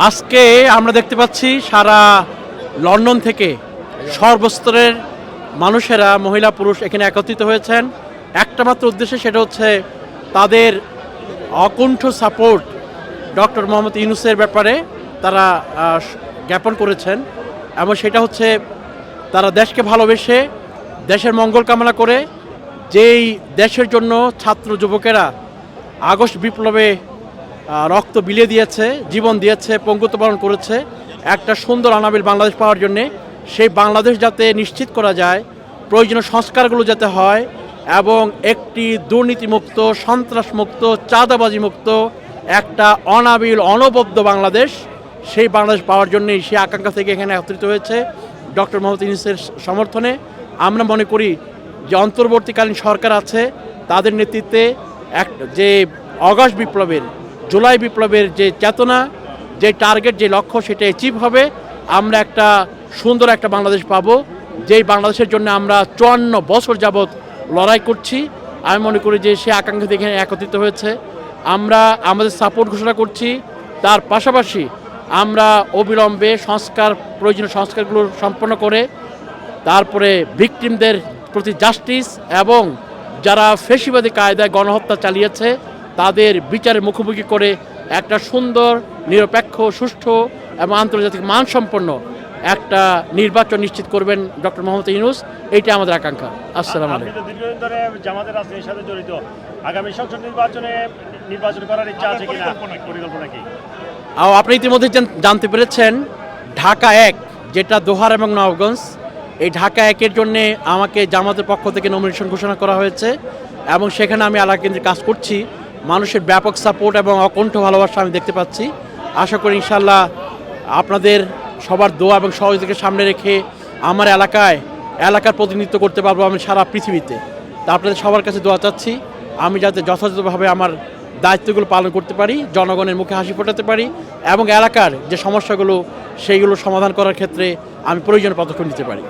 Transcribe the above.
আজকে আমরা দেখতে পাচ্ছি সারা লন্ডন থেকে সর্বস্তরের মানুষেরা, মহিলা, পুরুষ এখানে একত্রিত হয়েছেন। একটা মাত্র উদ্দেশ্যে সেটা হচ্ছে তাদের অকুণ্ঠ সাপোর্ট ডক্টর মোহাম্মদ ইউনুসের ব্যাপারে তারা জ্ঞাপন করেছেন এবং সেটা হচ্ছে তারা দেশকে ভালোবেসে দেশের মঙ্গল কামনা করে যেই দেশের জন্য ছাত্র যুবকেরা আগস্ট বিপ্লবে রক্ত বিলিয়ে দিয়েছে, জীবন দিয়েছে, পঙ্গুত্ব বরণ করেছে। একটা সুন্দর অনাবিল বাংলাদেশ পাওয়ার জন্যে সেই বাংলাদেশ যাতে নিশ্চিত করা যায়, প্রয়োজনীয় সংস্কারগুলো যাতে হয় এবং একটি দুর্নীতিমুক্ত, সন্ত্রাসমুক্ত, চাঁদাবাজিমুক্ত একটা অনাবিল, অনবদ্য বাংলাদেশ সেই বাংলাদেশ পাওয়ার জন্যই সেই আকাঙ্ক্ষা থেকে এখানে একত্রিত হয়েছে ডক্টর মোহাম্মদ ইউনুসের সমর্থনে। আমরা মনে করি যে অন্তর্বর্তীকালীন সরকার আছে, তাদের নেতৃত্বে এক যে অগস্ট বিপ্লবের জুলাই বিপ্লবের যে চেতনা, যে টার্গেট যে লক্ষ্য, সেটা অ্যাচিভ হবে। আমরা একটা সুন্দর একটা বাংলাদেশ পাব, যেই বাংলাদেশের জন্য আমরা চুয়ান্ন বছর যাবৎ লড়াই করছি। আমি মনে করি যে সে আকাঙ্ক্ষা এখানে একত্রিত হয়েছে। আমরা আমাদের সাপোর্ট ঘোষণা করছি। তার পাশাপাশি আমরা অবিলম্বে সংস্কার, প্রয়োজনীয় সংস্কারগুলো সম্পন্ন করে তারপরে ভিকটিমদের প্রতি জাস্টিস এবং যারা ফেসিবাদী কায়দায় গণহত্যা চালিয়েছে তাদের বিচারের মুখোমুখি করে একটা সুন্দর নিরপেক্ষ সুষ্ঠু এবং আন্তর্জাতিক মানসম্পন্ন একটা নির্বাচন নিশ্চিত করবেন ডক্টর মোহাম্মদ ইউনুস। এইটা আমাদের আকাঙ্ক্ষা। আসসালাম আলাইকুম। দীর্ঘদিন ধরে জামাতের রাজনীতির সাথে জড়িত। আগামী সংসদ নির্বাচনে নির্বাচন করার ইচ্ছা আছে কিনা? পরিকল্পনা কি? আপনি ইতিমধ্যে জানতে পেরেছেন ঢাকা এক যেটা দোহার এবং নবগঞ্জ এই ঢাকা একের জন্য আমাকে জামাতের পক্ষ থেকে নমিনেশন ঘোষণা করা হয়েছে এবং সেখানে আমি এলাকা কেন্দ্রে কাজ করছি। মানুষের ব্যাপক সাপোর্ট এবং অকণ্ঠ ভালোবাসা আমি দেখতে পাচ্ছি। আশা করি ইনশাল্লাহ আপনাদের সবার দোয়া এবং সহযোগিতাকে সামনে রেখে আমার এলাকায় এলাকার প্রতিনিধিত্ব করতে পারব আমি সারা পৃথিবীতে। তা আপনাদের সবার কাছে দোয়া চাচ্ছি। আমি যাতে যথাযথভাবে আমার দায়িত্বগুলো পালন করতে পারি, জনগণের মুখে হাসি ফোটাতে পারি এবং এলাকার যে সমস্যাগুলো, সেইগুলো সমাধান করার ক্ষেত্রে আমি প্রয়োজনীয় পদক্ষেপ নিতে পারি।